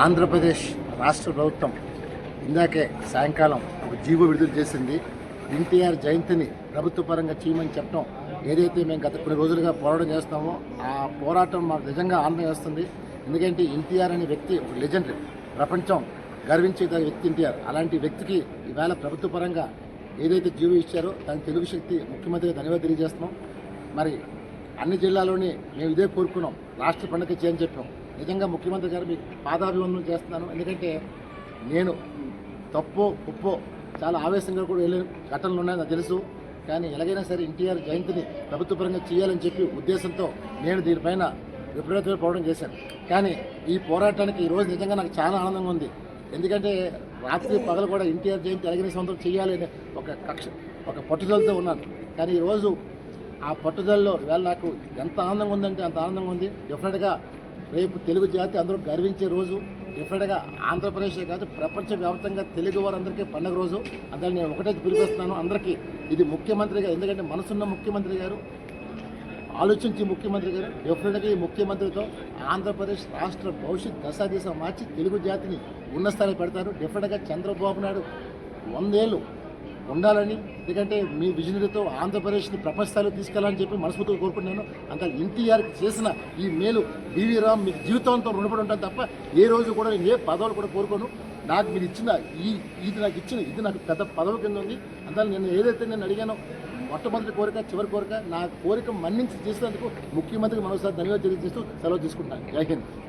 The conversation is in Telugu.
ఆంధ్రప్రదేశ్ రాష్ట్ర ప్రభుత్వం ఇందాకే సాయంకాలం ఒక జీవో విడుదల చేసింది. ఎన్టీఆర్ జయంతిని ప్రభుత్వ పరంగా చేయమని చెప్పడం ఏదైతే మేము గత కొన్ని రోజులుగా పోరాటం చేస్తామో ఆ పోరాటం మాకు నిజంగా ఆనందం వేస్తుంది. ఎందుకంటే ఎన్టీఆర్ అనే వ్యక్తి ఒక లెజెండ్. ప్రపంచం గర్వించే వ్యక్తి ఎన్టీఆర్. అలాంటి వ్యక్తికి ఈవేళ ప్రభుత్వ పరంగా ఏదైతే జీవో ఇచ్చారో దాని తెలుగు శక్తి ముఖ్యమంత్రికి ధన్యవాదాలు తెలియజేస్తున్నాం. మరి అన్ని జిల్లాలోని మేము ఇదే కోరుకున్నాం. రాష్ట్ర పండుగ చేయని చెప్పాం. నిజంగా ముఖ్యమంత్రి గారు మీకు పాదాభివందనం చేస్తున్నాను. ఎందుకంటే నేను తప్పో ఉప్పో చాలా ఆవేశంగా కూడా వెళ్ళిన ఘటనలు ఉన్నాయి నాకు తెలుసు. కానీ ఎలాగైనా సరే ఎన్టీఆర్ జయంతిని ప్రభుత్వపరంగా చేయాలని చెప్పి ఉద్దేశంతో నేను దీనిపైన విపరీతమైన పోరాటం చేశాను. కానీ ఈ పోరాటానికి ఈ రోజు నిజంగా నాకు చాలా ఆనందంగా ఉంది. ఎందుకంటే రాత్రి పగలు కూడా ఎన్టీఆర్ జయంతి ఎలాగైనా సొంతం చేయాలి అనే ఒక కక్ష ఒక పట్టుదలతో ఉన్నాను. కానీ ఈరోజు ఆ పట్టుదలలో వేళ నాకు ఎంత ఆనందంగా ఉందంటే అంత ఆనందంగా ఉంది. డెఫినెట్గా రేపు తెలుగు జాతి అందరూ గర్వించే రోజు. డెఫినెట్గా ఆంధ్రప్రదేశే కాదు ప్రపంచవ్యాప్తంగా తెలుగు వారందరికీ పండుగ రోజు. అందులో నేను ఒకటే పిలిపిస్తున్నాను. అందరికీ ఇది ముఖ్యమంత్రి గారు ఎందుకంటే మనసున్న ముఖ్యమంత్రి గారు ఆలోచించి ముఖ్యమంత్రి గారు డెఫినెట్గా ఈ ముఖ్యమంత్రితో ఆంధ్రప్రదేశ్ రాష్ట్ర భవిష్యత్ దశా దిశ మార్చి తెలుగు జాతిని ఉన్న స్థాయిలో పెడతారు. డెఫినెట్గా చంద్రబాబు నాయుడు వందేళ్ళు ఉండాలని ఎందుకంటే మీ విజనరీతో ఆంధ్రప్రదేశ్ని ప్రపంచ స్థాయిలో తీసుకెళ్ళాలని చెప్పి మనస్ఫూర్తిగా కోరుకుంటున్నాను. అంత ఎన్టీఆర్కి చేసిన ఈ మేలు బీవీ రామ్ మీకు జీవితాంతం రుణపడి ఉంటాను తప్ప ఏ రోజు కూడా నేను ఏ పదవులు కూడా కోరుకోను. నాకు మీరు ఇచ్చిన ఈ ఇది నాకు ఇచ్చిన ఇది నాకు పెద్ద పదవి కింద ఉంది. అందులో నేను ఏదైతే నేను అడిగానో మొట్టమొదటి కోరిక చివరి కోరిక నా కోరిక మన్నించి చేసినందుకు ముఖ్యమంత్రికి మరోసారి ధన్యవాదాలు తెలియజేస్తూ సెలవు తీసుకుంటాను. జై హింద్.